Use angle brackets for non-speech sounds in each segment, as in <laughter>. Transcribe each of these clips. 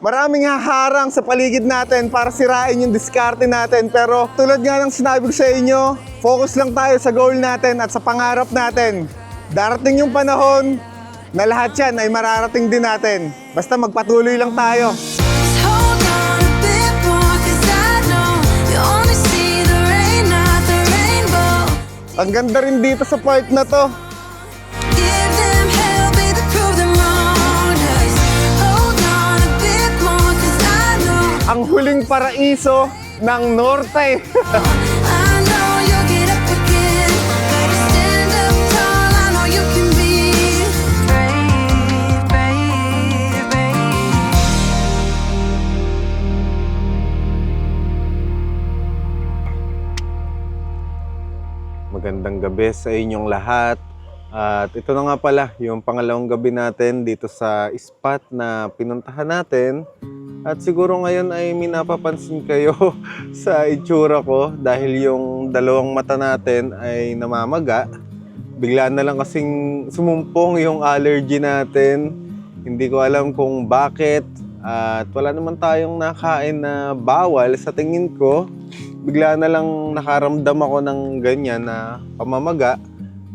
Maraming haharang sa paligid natin para sirain yung diskarte natin. Pero tulad nga ng sinabi ko sa inyo, focus lang tayo sa goal natin at sa pangarap natin. Darating yung panahon na lahat yan ay mararating din natin. Basta magpatuloy lang tayo. Ang ganda rin dito sa part na to. Ang huling paraiso ng Norte. <laughs> Magandang gabi sa inyong lahat. At ito na nga pala, yung pangalawang gabi natin dito sa spot na pinuntahan natin. At siguro ngayon ay minapapansin kayo <laughs> sa itsura ko dahil yung dalawang mata natin ay namamaga. Bigla na lang kasing sumumpong yung allergy natin. Hindi ko alam kung bakit. At wala naman tayong nakain na bawal sa tingin ko bigla na lang nakaramdam ako ng ganyan na pamamaga.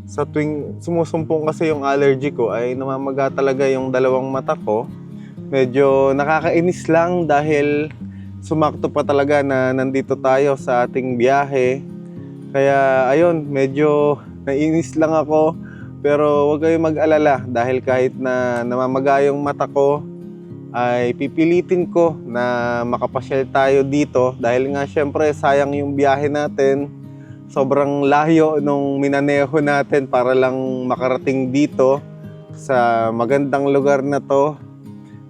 Sa tuwing sumusumpong kasi yung allergy ko ay namamaga talaga yung dalawang mata ko. Medyo nakakainis lang dahil sumakto pa talaga na nandito tayo sa ating biyahe. Kaya ayun, medyo nainis lang ako. Pero huwag kayong mag-alala dahil kahit na namamaga yung mata ko, ay pipilitin ko na makapasyal tayo dito dahil nga syempre sayang yung biyahe natin. Sobrang layo nung minaneho natin para lang makarating dito sa magandang lugar na to.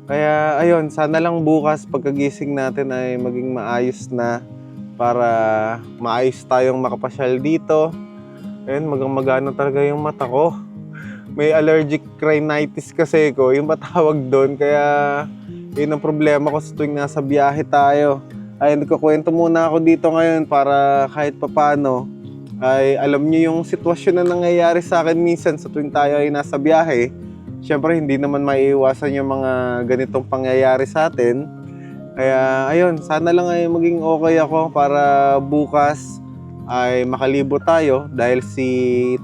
Kaya ayun, sana lang bukas pagkagising natin ay maging maayos na para maayos tayong makapasyal dito. Ayun, magang magana talaga yung mata ko may allergic rhinitis kasi ko, yung matawag doon. Kaya yun ang problema ko sa tuwing nasa biyahe tayo. Ay, nagkukwento muna ako dito ngayon para kahit papano ay alam niyo yung sitwasyon na nangyayari sa akin minsan sa tuwing tayo ay nasa biyahe. Siyempre, hindi naman maiiwasan yung mga ganitong pangyayari sa atin. Kaya, ayun, sana lang ay maging okay ako para bukas ay makalibo tayo dahil si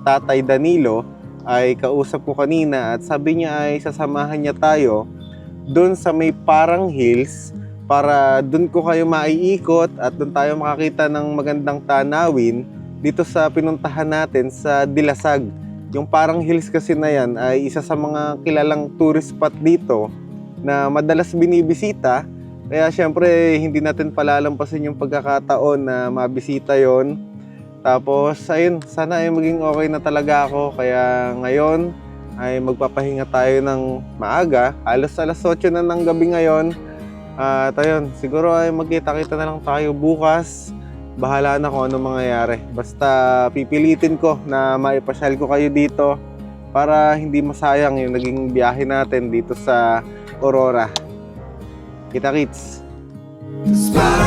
Tatay Danilo ay kausap ko kanina at sabi niya ay sasamahan niya tayo doon sa may parang hills para doon ko kayo maiikot at doon tayo makakita ng magandang tanawin dito sa pinuntahan natin sa Dilasag. Yung parang hills kasi na yan ay isa sa mga kilalang tourist spot dito na madalas binibisita. Kaya syempre hindi natin palalampasin yung pagkakataon na mabisita yon tapos, ayun, sana ay maging okay na talaga ako. Kaya ngayon ay magpapahinga tayo ng maaga. Alas alas 8 na ng gabi ngayon. At ayun, siguro ay magkita-kita na lang tayo bukas. Bahala na kung ano mangyayari. Basta pipilitin ko na maipasyal ko kayo dito para hindi masayang yung naging biyahe natin dito sa Aurora. Kita-kits! The sparrows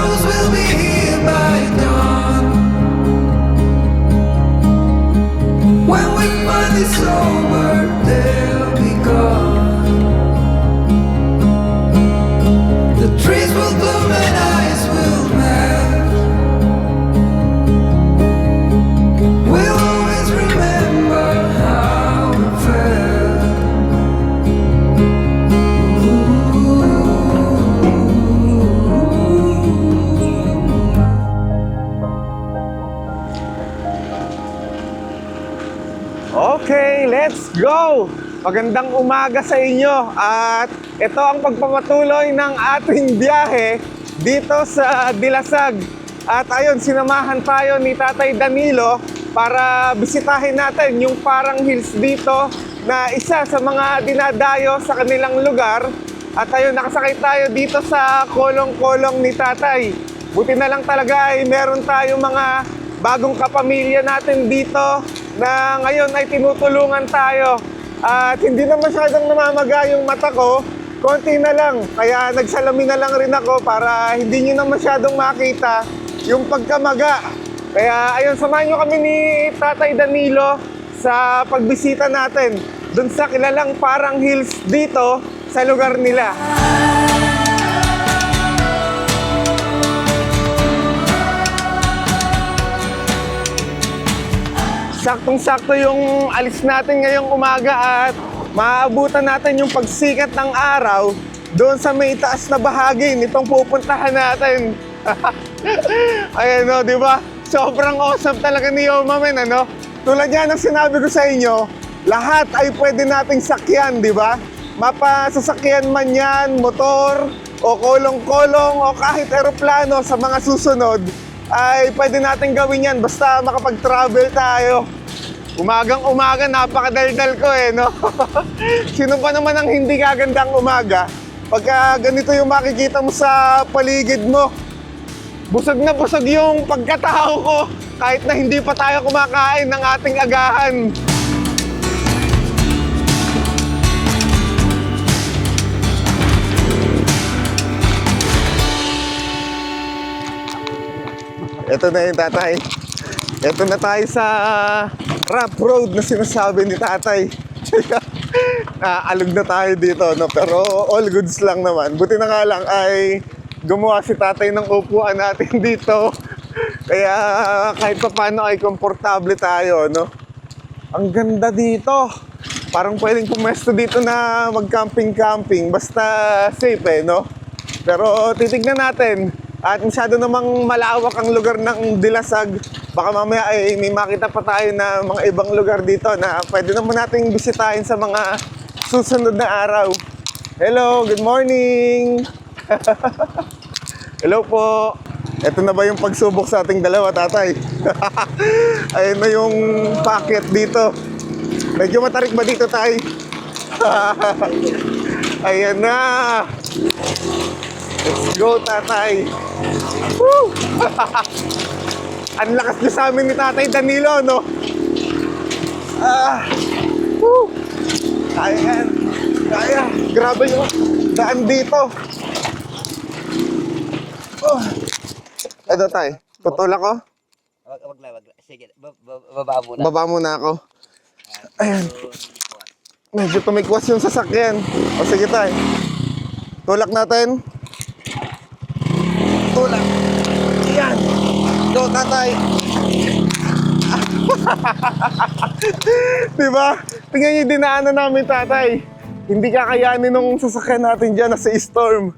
Magandang umaga sa inyo at ito ang pagpapatuloy ng ating biyahe dito sa Dilasag. At ayun, sinamahan tayo ni Tatay Danilo para bisitahin natin yung parang hills dito na isa sa mga dinadayo sa kanilang lugar. At ayun, nakasakay tayo dito sa kolong-kolong ni Tatay. Buti na lang talaga ay meron tayong mga bagong kapamilya natin dito na ngayon ay tinutulungan tayo. At hindi na masyadong namamaga yung mata ko, konti na lang. Kaya nagsalamin na lang rin ako para hindi nyo na masyadong makita yung pagkamaga. Kaya ayun, samahan nyo kami ni Tatay Danilo sa pagbisita natin dun sa kilalang parang hills dito sa lugar nila. I saktong-sakto yung alis natin ngayong umaga at maaabutan natin yung pagsikat ng araw doon sa may taas na bahagi nitong pupuntahan natin. <laughs> Ayan o, di ba? Sobrang awesome talaga ni Yoma Men, ano? Tulad yan ang sinabi ko sa inyo, lahat ay pwede nating sakyan, di ba? Mapasasakyan man yan, motor, o kolong-kolong, o kahit eroplano sa mga susunod, ay pwede natin gawin yan basta makapag-travel tayo. Umagang umaga, napakadaldal ko eh, no? <laughs> Sino pa naman ang hindi kagandang umaga? Pagka ganito yung makikita mo sa paligid mo, busog na busog yung pagkatao ko kahit na hindi pa tayo kumakain ng ating agahan. Ito na yung tatay. Ito na tayo sa rough road na sinasabi ni tatay. <laughs> Ah, alog na tayo dito, no? pero all goods lang naman. Buti na nga lang ay gumawa si tatay ng upuan natin <laughs> dito. Kaya kahit pa paano ay komportable tayo, no? Ang ganda dito. Parang pwedeng pumesto dito na mag-camping-camping. Basta safe eh, no? Pero titignan natin. At masyado namang malawak ang lugar ng Dilasag. Baka mamaya ay may makita pa tayo na mga ibang lugar dito na pwede naman nating bisitahin sa mga susunod na araw. Hello, good morning! <laughs> Hello po! Ito na ba yung pagsubok sa ating dalawa, tatay? <laughs> Ayun na yung packet dito. Medyo matarik ba dito, tay? <laughs> Ayan na! Let's go, tatay! Woo! <laughs> Ang lakas niyo sa amin ni Tatay Danilo, no? Ah! Woo! Kaya yan. Kaya. Grabe yung daan dito. Oh. Ito, tay. Tutulak ko. Wag, wag wag lang. Sige, ba- ba- baba muna. Baba muna ako. Ayan. Medyo tumikwas yung sasakyan. O sige tay. Tulak natin. Tulak. Ayan. Go tatay. <laughs> diba? Tingnan niyo dinaanan namin tatay. Hindi kakayanin nung sasakyan natin dyan na sa storm.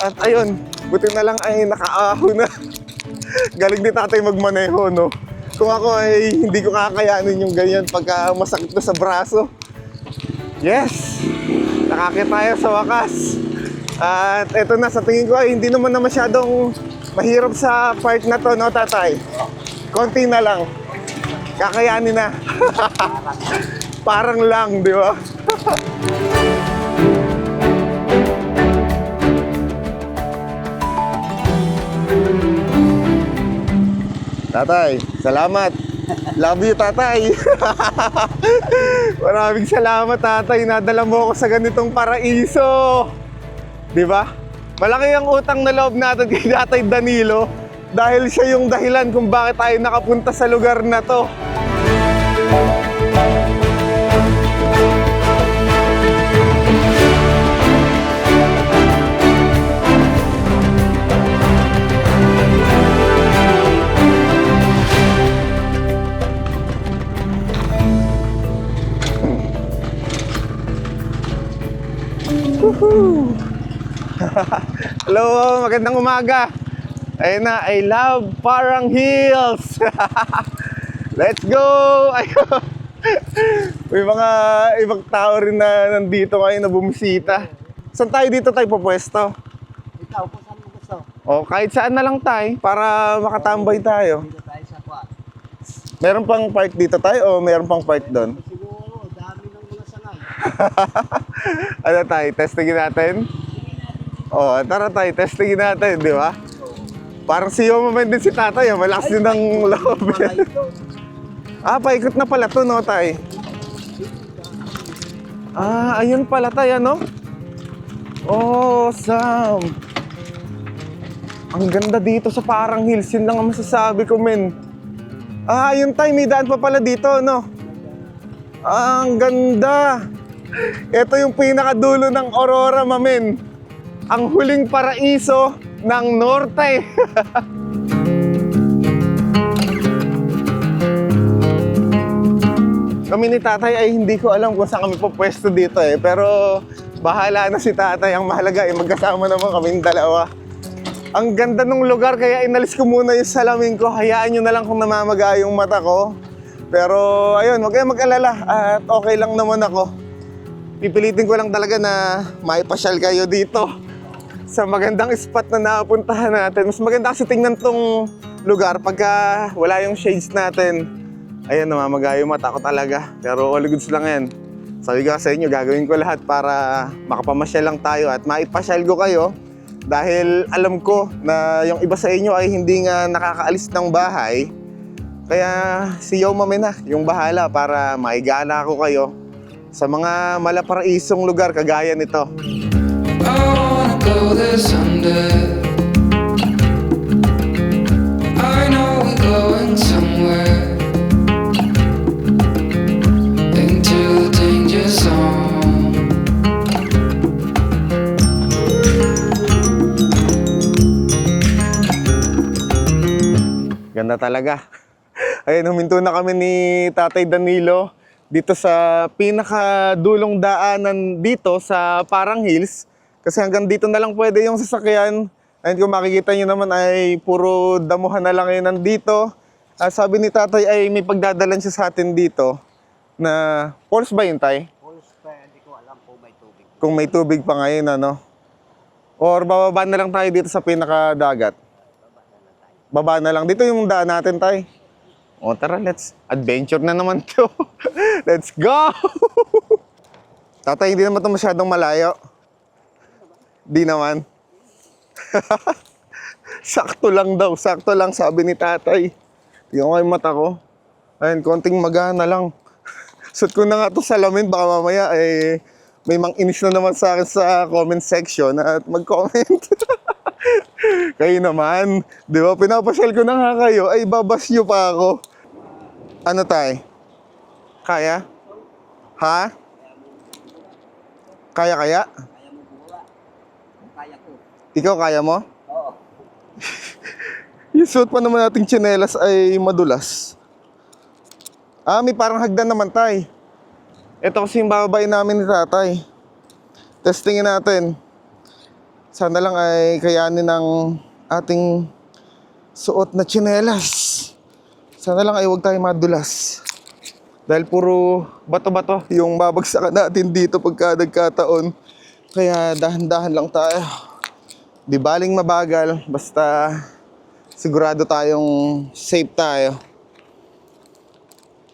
At ayun, buti na lang ay nakaaho na. <laughs> Galing din tatay magmaneho, no? Kung ako ay hindi ko kakayanin yung ganyan pagka masakit na sa braso. Yes! Nakakita tayo sa wakas. At eto na, sa tingin ko ay hindi naman na masyadong mahirap sa part na to, no, tatay? Konti na lang. Kakayanin na. <laughs> Parang lang, di ba? <laughs> Tatay, salamat. Love you, tatay. <laughs> Maraming salamat, tatay. Nadala mo ako sa ganitong paraiso. Di ba? Malaki ang utang na loob natin <laughs> kay Tatay Danilo dahil siya yung dahilan kung bakit tayo nakapunta sa lugar na to. <laughs> Hello, magandang umaga. Ayun na, I love Parang Hills. <laughs> Let's go! <laughs> Ayun. May mga ibang tao rin na nandito ngayon na bumisita. Saan tayo dito tayo pupwesto? Ikaw, kung saan mo gusto. O kahit saan na lang tayo para makatambay tayo. Dito tayo sa kwa. Meron pang park dito tayo o meron pang park doon? Siguro, dami ng mga sangay. ano tayo, testingin natin? O, tara tayo, testingin natin, di ba? Parang si Yoma man din si tatay, ah. malakas din ang loob. <laughs> Ah, paikot na pala to, no, tay? Ah, ayun pala tay, ano? Awesome! Ang ganda dito sa Parang Hills, yun lang ang masasabi ko, men. Ah, ayun tay, may daan pa pala dito, no? Ah, ang ganda! Ito yung pinakadulo ng Aurora, mamen. Ang huling paraiso ng Norte. <laughs> Kami ni tatay ay hindi ko alam kung saan kami pupwesto dito eh. Pero bahala na si tatay. Ang mahalaga ay magkasama naman kaming dalawa. Ang ganda ng lugar kaya inalis ko muna yung salamin ko. Hayaan nyo na lang kung namamaga yung mata ko. Pero ayun, huwag kayong mag-alala at okay lang naman ako. Pipilitin ko lang talaga na maipasyal kayo dito sa magandang spot na napuntahan natin. Mas maganda kasi tingnan tong lugar pagka wala yung shades natin. Ayun, namamaga yung mata ko talaga. Pero all goods lang yan. Sabi ko sa inyo, gagawin ko lahat para makapamasyal lang tayo at maipasyal ko kayo. Dahil alam ko na yung iba sa inyo ay hindi nga nakakaalis ng bahay. Kaya si Yo Mame na, yung bahala para maigala ko kayo sa mga malaparaisong lugar kagaya nito. There someday. I know we're going somewhere into the danger zone. Ganda talaga. <laughs> Ayun, huminto na kami ni Tatay Danilo dito sa pinakadulong daanan dito sa Parang Hills. Kasi hanggang dito na lang pwede yung sasakyan. Ayun, kung makikita nyo naman ay puro damuhan na lang ngayon nandito. Ah, sabi ni Tatay ay may pagdadalan siya sa atin dito na falls ba yun, Tay? Pulse pa, hindi ko alam kung may tubig. Kung may tubig pa ngayon, ano? Or bababa na lang tayo dito sa pinakadagat? Baba na lang. Dito yung daan natin, tay. O tara, let's adventure na naman to. <laughs> let's go! <laughs> Tatay, hindi naman ito masyadong malayo. Di naman. <laughs> sakto lang daw, sakto lang sabi ni tatay. Tingnan ko yung mata ko. Ayun, konting magana lang. <laughs> Suot ko na nga ito salamin, baka mamaya eh, may mang inis na naman sa akin sa comment section at mag-comment. <laughs> kayo naman, di ba? Pinapasyal ko na nga kayo, ay babas nyo pa ako. Ano tay? Kaya? Ha? Kaya kaya? Kaya mo bumaba. Kung kaya ko. Ikaw kaya mo? Oo. <laughs> Yung suot pa naman nating tsinelas ay madulas. Ah, may parang hagdan naman tay. Ito kasi yung bababay namin ni tatay. Testingin natin. Sana lang ay kayanin ng ating suot na tsinelas. Sana lang ay huwag tayo madulas. Dahil puro bato-bato yung babagsakan natin dito pagka nagkataon. Kaya dahan-dahan lang tayo. Di baling mabagal, basta sigurado tayong safe tayo.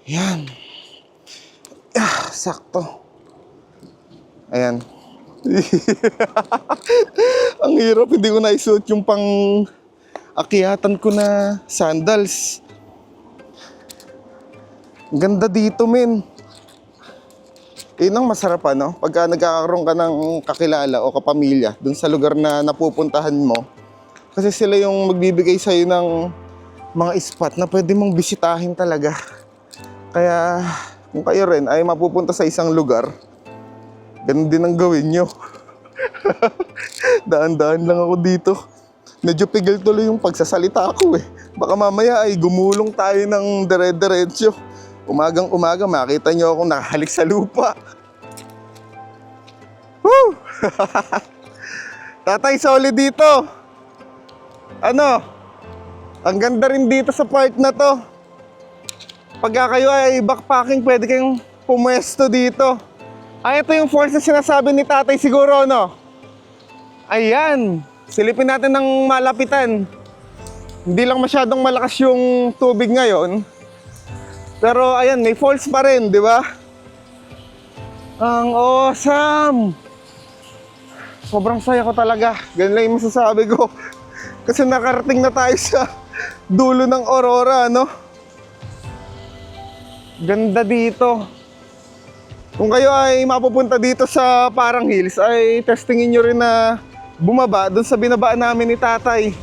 Yan. Ah, sakto. Ayan. <laughs> Ang hirap, hindi ko naisuot yung pang akyatan ko na sandals. Ganda dito, men. Yun ang masarap, ano? Pagka nagkakaroon ka ng kakilala o kapamilya dun sa lugar na napupuntahan mo. Kasi sila yung magbibigay sa'yo ng mga spot na pwede mong bisitahin talaga. Kaya kung kayo rin ay mapupunta sa isang lugar, ganun din ang gawin nyo. <laughs> Daan-daan lang ako dito. Medyo pigil tuloy yung pagsasalita ko eh. Baka mamaya ay gumulong tayo ng dire-diretso. Umagang umaga makita nyo ako nakahalik sa lupa. Woo! <laughs> Tatay, solid dito. Ano? Ang ganda rin dito sa park na to. Pagka kayo ay backpacking, pwede kayong pumwesto dito. Ay, ito yung falls na sinasabi ni tatay siguro, no? Ayan. Silipin natin ng malapitan. Hindi lang masyadong malakas yung tubig ngayon. Pero ayan, may falls pa rin, di ba? Ang awesome! Sobrang saya ko talaga. Ganun lang yung masasabi ko. <laughs> Kasi nakarating na tayo sa <laughs> dulo ng Aurora, no? Ganda dito. Kung kayo ay mapupunta dito sa Parang Hills, ay testingin nyo rin na bumaba doon sa binabaan namin ni tatay.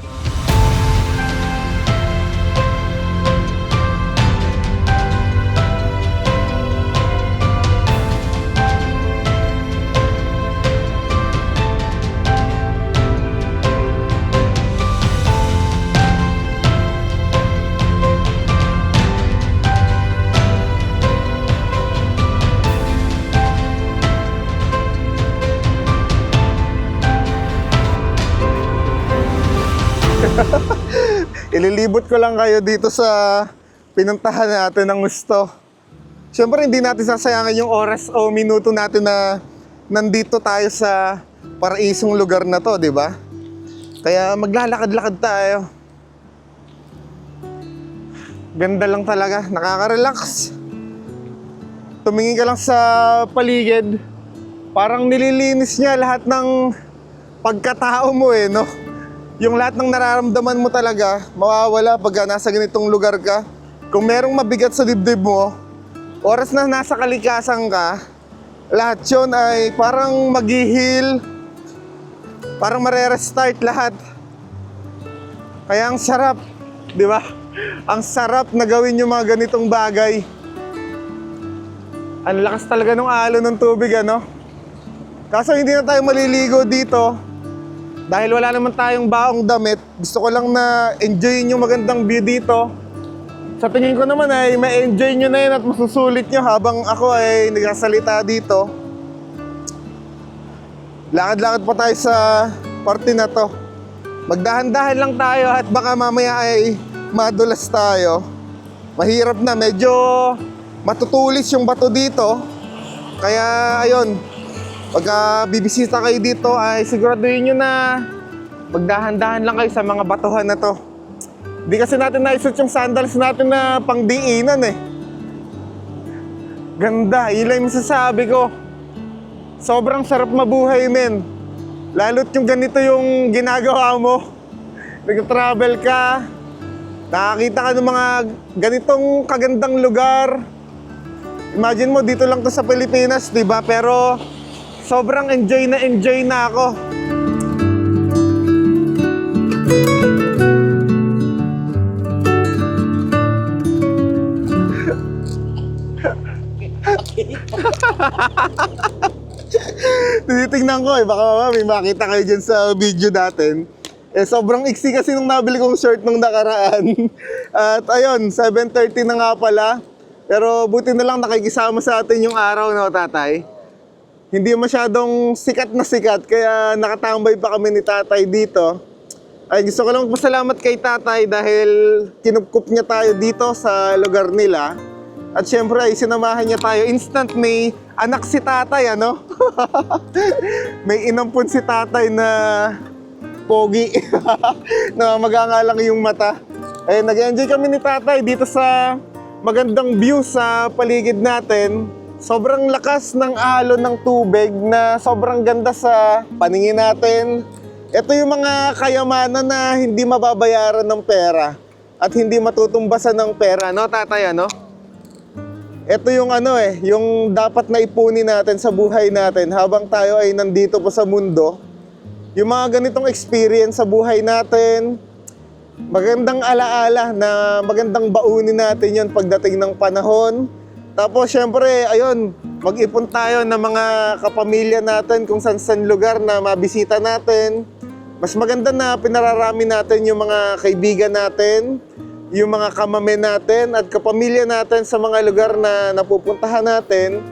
Ililibot ko lang kayo dito sa pinuntahan natin ng gusto. Siyempre, hindi natin sasayangan yung oras o minuto natin na nandito tayo sa paraisong lugar na to, di ba? Kaya maglalakad-lakad tayo. Ganda lang talaga, nakaka-relax. Tumingin ka lang sa paligid, parang nililinis niya lahat ng pagkatao mo eh, no? Yung lahat ng nararamdaman mo talaga, mawawala pagka nasa ganitong lugar ka. Kung merong mabigat sa dibdib mo, oras na nasa kalikasan ka, lahat yun ay parang maghihil, parang marerestart lahat. Kaya ang sarap, di ba? Ang sarap na gawin yung mga ganitong bagay. Ang lakas talaga ng alon ng tubig, ano? Kaso hindi na tayo maliligo dito dahil wala naman tayong baong damit. Gusto ko lang na enjoyin yung magandang view dito. Sa tingin ko naman ay ma-enjoy nyo na yun at masusulit nyo habang ako ay nagsasalita dito. Lakad-lakad pa tayo sa party na to. Magdahan-dahan lang tayo at baka mamaya ay madulas tayo. Mahirap na, medyo matutulis yung bato dito. Kaya ayun, pagka bibisita kayo dito ay siguraduhin nyo na magdahan-dahan lang kayo sa mga batuhan na to. Di kasi natin naisot yung sandals natin na pangdiinan eh. Ganda, lang yung masasabi ko. Sobrang sarap mabuhay, men. Lalo't yung ganito yung ginagawa mo. <laughs> Nag-travel ka, nakakita ka ng mga ganitong kagandang lugar. Imagine mo, dito lang to sa Pilipinas, di ba? Pero sobrang enjoy na enjoy na ako. <laughs> Tinitingnan ko eh, baka may makita kayo dyan sa video natin. Eh, sobrang iksi kasi nung nabili kong shirt nung nakaraan. <laughs> At ayun, 7.30 na nga pala. Pero buti na lang nakikisama sa atin yung araw, no, tatay? Hindi masyadong sikat na sikat, kaya nakatambay pa kami ni tatay dito. Ay, gusto ko lang magpasalamat kay tatay dahil kinupkup niya tayo dito sa lugar nila. At syempre ay sinamahan niya tayo. Instant may anak si tatay, ano? <laughs> may inampun si tatay na pogi. <laughs> na maganga lang yung mata. Eh, nag-enjoy kami ni tatay dito sa magandang view sa paligid natin. Sobrang lakas ng alon ng tubig na sobrang ganda sa paningin natin. Ito yung mga kayamanan na hindi mababayaran ng pera at hindi matutumbasan ng pera, no tatay, ano? Ito yung ano eh, yung dapat na ipunin natin sa buhay natin habang tayo ay nandito po sa mundo. Yung mga ganitong experience sa buhay natin, magandang alaala na magandang baunin natin yon pagdating ng panahon. Tapos syempre, ayun, mag-ipon tayo ng mga kapamilya natin kung saan-saan lugar na mabisita natin. Mas maganda na pinararami natin yung mga kaibigan natin, yung mga kamame natin at kapamilya natin sa mga lugar na napupuntahan natin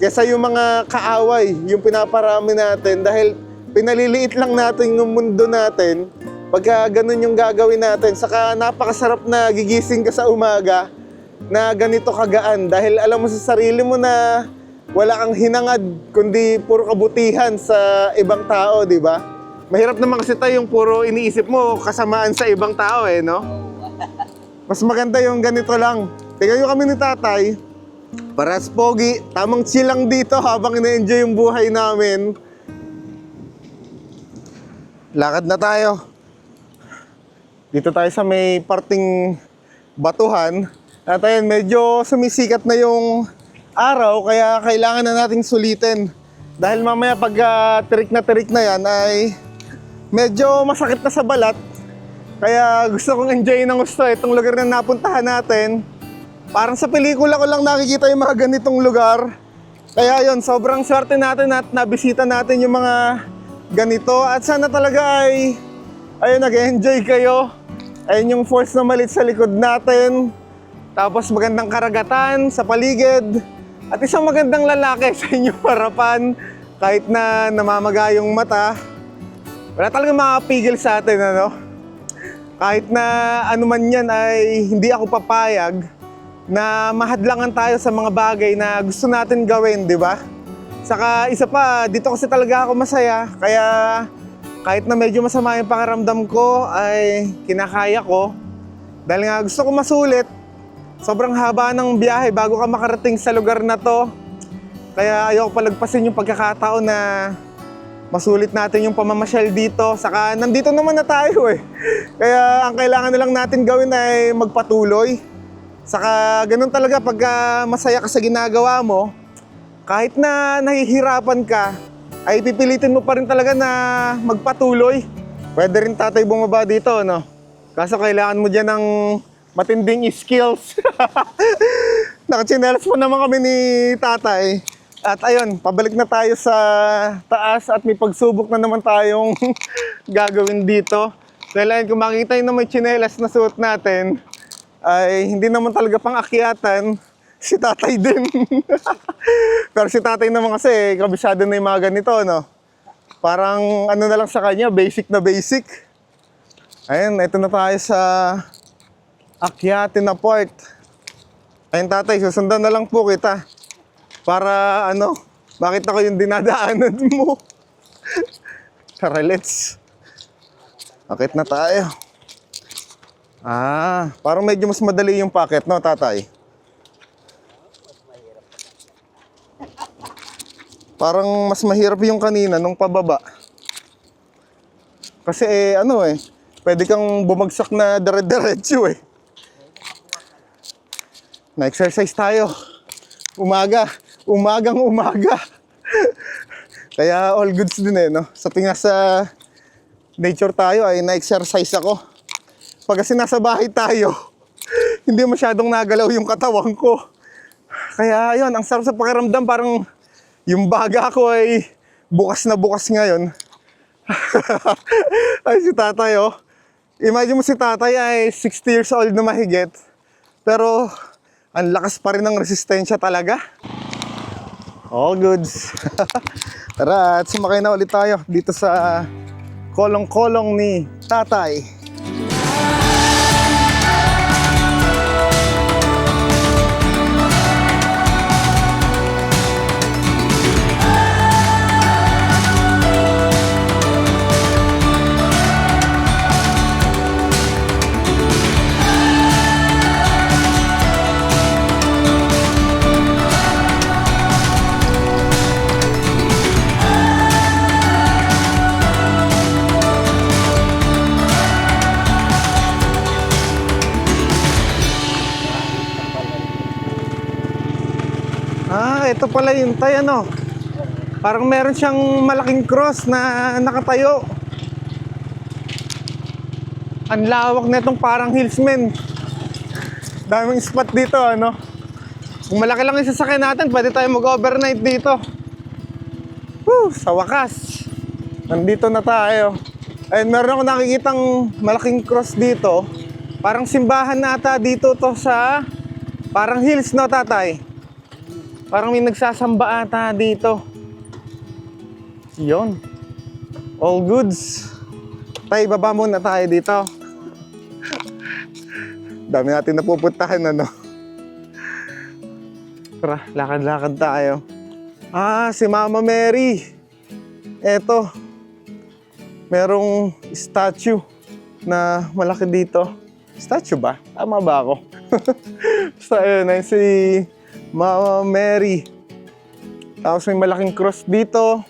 kesa yung mga kaaway, yung pinaparami natin dahil pinaliliit lang natin yung mundo natin pagka ganun yung gagawin natin. Saka napakasarap na gigising ka sa umaga na ganito kagaan dahil alam mo sa sarili mo na wala kang hinangad kundi puro kabutihan sa ibang tao, di ba? Mahirap naman kasi tayo yung puro iniisip mo kasamaan sa ibang tao eh, no? Mas maganda yung ganito lang. Tingnan kami ni tatay. Paras pogi, tamang chill lang dito habang ina-enjoy yung buhay namin. Lakad na tayo. Dito tayo sa may parting batuhan. At ayun, medyo sumisikat na yung araw kaya kailangan na nating sulitin. Dahil mamaya pag ah, tirik na tirik na yan ay medyo masakit na sa balat. Kaya gusto kong enjoy ng gusto itong lugar na napuntahan natin. Parang sa pelikula ko lang nakikita yung mga ganitong lugar. Kaya yon sobrang swerte natin at nabisita natin yung mga ganito. At sana talaga ay, ayun, nag-enjoy kayo. Ayun yung force na malit sa likod natin. Tapos magandang karagatan sa paligid. At isang magandang lalaki <laughs> sa inyong harapan. Kahit na namamaga yung mata. Wala talagang makapigil sa atin, ano? kahit na ano man yan ay hindi ako papayag na mahadlangan tayo sa mga bagay na gusto natin gawin, di ba? Saka isa pa, dito kasi talaga ako masaya, kaya kahit na medyo masama yung pakiramdam ko ay kinakaya ko. Dahil nga gusto ko masulit, sobrang haba ng biyahe bago ka makarating sa lugar na to. Kaya ayoko palagpasin yung pagkakataon na masulit natin yung pamamasyal dito. Saka nandito naman na tayo eh. <laughs> Kaya ang kailangan na lang natin gawin ay magpatuloy. Saka ganun talaga pagka masaya ka sa ginagawa mo, kahit na nahihirapan ka, ay pipilitin mo pa rin talaga na magpatuloy. Pwede rin tatay bumaba dito, no? Kaso kailangan mo dyan ng matinding skills. <laughs> Nakachinelas mo naman kami ni tatay. At ayun, pabalik na tayo sa taas at may pagsubok na naman tayong <laughs> gagawin dito. Dahil ayun, kung makikita nyo na may chinelas na suot natin, ay hindi naman talaga pang akyatan. <laughs> Si tatay din. Pero si tatay naman kasi, kabisado na yung mga ganito, no? Parang ano na lang sa kanya, basic na basic. Ayun, ito na tayo sa akyatin na part. Ayun tatay, susundan na lang po kita. Para ano, makita ko yung dinadaanan <laughs> mo. Tara, let's. Akit na tayo. Ah, parang medyo mas madali yung packet, no, tatay? Parang mas mahirap yung kanina nung pababa. Kasi eh, ano eh, pwede kang bumagsak na dire-diretso eh. Na-exercise tayo. Umaga. Umagang umaga. <laughs> Kaya all goods din eh, no? Sa tinga sa nature tayo ay na-exercise ako. Pag kasi nasa bahay tayo, <laughs> hindi masyadong nagalaw yung katawan ko. Kaya ayun, ang sarap sa pakiramdam, parang yung baga ko ay bukas na bukas ngayon. <laughs> ay si tatay oh. Imagine mo si tatay ay 60 years old na mahigit. Pero ang lakas pa rin ng resistensya talaga. All goods. <laughs> Tara, at sumakay na ulit tayo dito sa kolong-kolong ni tatay. Ito pala yung tay ano. Parang meron siyang malaking cross na nakatayo. Ang lawak na itong parang hillsman. Daming spot dito, ano. Kung malaki lang yung sasakyan natin, pwede tayo mag-overnight dito. Woo, sa wakas. Nandito na tayo. Ayun, meron ako nakikitang malaking cross dito. Parang simbahan nata dito to sa parang hills, no, tatay? Parang may nagsasamba ata dito. Yon. All goods. Tay, baba muna tayo dito. <laughs> Dami natin napupuntahan, ano? Tara, lakad-lakad tayo. Ah, si Mama Mary. Eto. Merong statue na malaki dito. Statue ba? Tama ba ako? <laughs> Basta yun, ayun si Mama Mary. Tapos may malaking cross dito.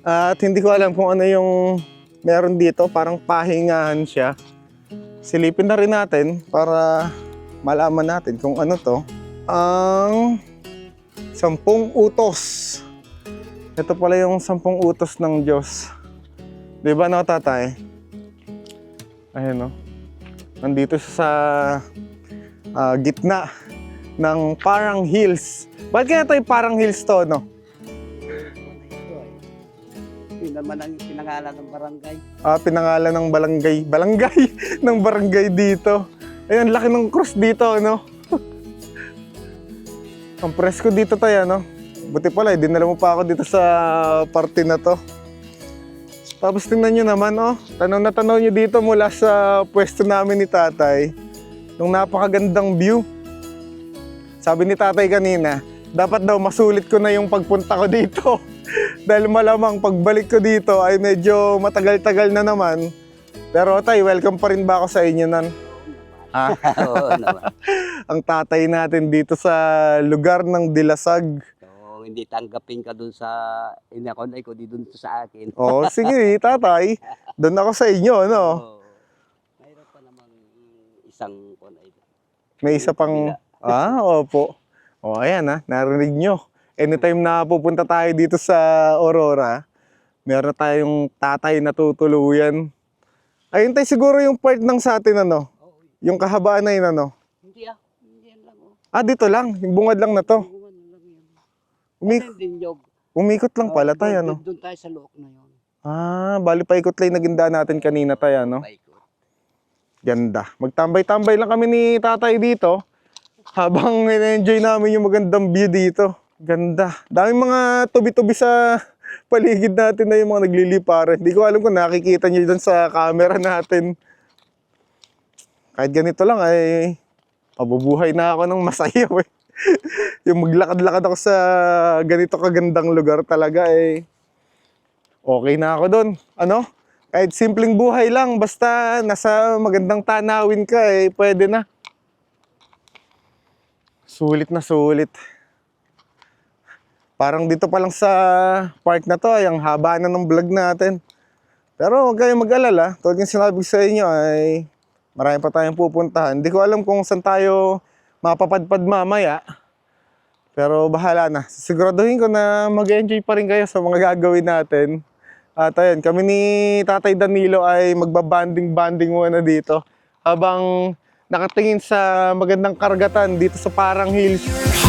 At hindi ko alam kung ano yung meron dito. Parang pahingahan siya. Silipin na rin natin para malaman natin kung ano to. Ang sampung utos. Ito pala yung sampung utos ng Diyos. Di ba no, tatay? Ayan no. Nandito sa ah, gitna ng parang hills. Bakit kaya tayo parang hills to, no? Yun naman ang pinangalan ng barangay. Ah, pinangalan ng barangay. Barangay <laughs> ng barangay dito. Ayun, laki ng cross dito, no? <laughs> Ang presko dito tayo, no? Buti pala, eh, dinala mo pa ako dito sa party na to. Tapos tingnan nyo naman, oh. Tanaw na tanaw nyo dito mula sa pwesto namin ni tatay. Nung napakagandang view. Sabi ni tatay kanina, dapat daw masulit ko na yung pagpunta ko dito. <laughs> Dahil malamang pagbalik ko dito ay medyo matagal-tagal na naman. Pero tay, welcome pa rin ba ako sa inyo nan? Ha? <laughs> Oo naman. <laughs> Ang tatay natin dito sa lugar ng Dilasag. So, hindi tanggapin ka dun sa inakonay ko, di dun sa akin. Oh, sige, tatay. Doon ako sa inyo, no? Oo. Mayroon pa namang isang konay. May isa pang... Ah, opo. O, ayan ha, narinig nyo. Anytime na pupunta tayo dito sa Aurora, meron tayong tatay na tutuluyan. Ayun tayo siguro yung part ng sa atin, ano? Yung kahabaan na yun, ano? Hindi ah. Hindi yan lang. Oh. Ah, dito lang. Yung bungad lang na to. Bungan lang yan. Umi- Ano yung dinyog? umikot lang pala tayo, ano? Doon tayo sa look na yun. Ah, bali pa ikot lang yung naginda natin kanina tayo, ano? Paikot. Ganda. Magtambay-tambay lang kami ni tatay dito habang enjoy namin yung magandang view dito. Ganda. Daming mga tubi-tubi sa paligid natin na yung mga nagliliparan. Hindi ko alam kung nakikita nyo dyan sa camera natin. Kahit ganito lang ay mabubuhay na ako ng masaya. <laughs> Eh. yung maglakad-lakad ako sa ganito kagandang lugar talaga eh. Okay na ako doon. Ano? Kahit simpleng buhay lang, basta nasa magandang tanawin ka eh, pwede na. Sulit na sulit. Parang dito pa lang sa park na to, ay ang haba na ng vlog natin. Pero huwag kayong mag-alala, tulad yung sinabi ko sa inyo ay marami pa tayong pupuntahan. Hindi ko alam kung saan tayo mapapadpad mamaya. Pero bahala na. Siguraduhin ko na mag-enjoy pa rin kayo sa mga gagawin natin. At ayun, kami ni Tatay Danilo ay magbabanding-banding muna dito habang nakatingin sa magandang karagatan dito sa Parang Hills.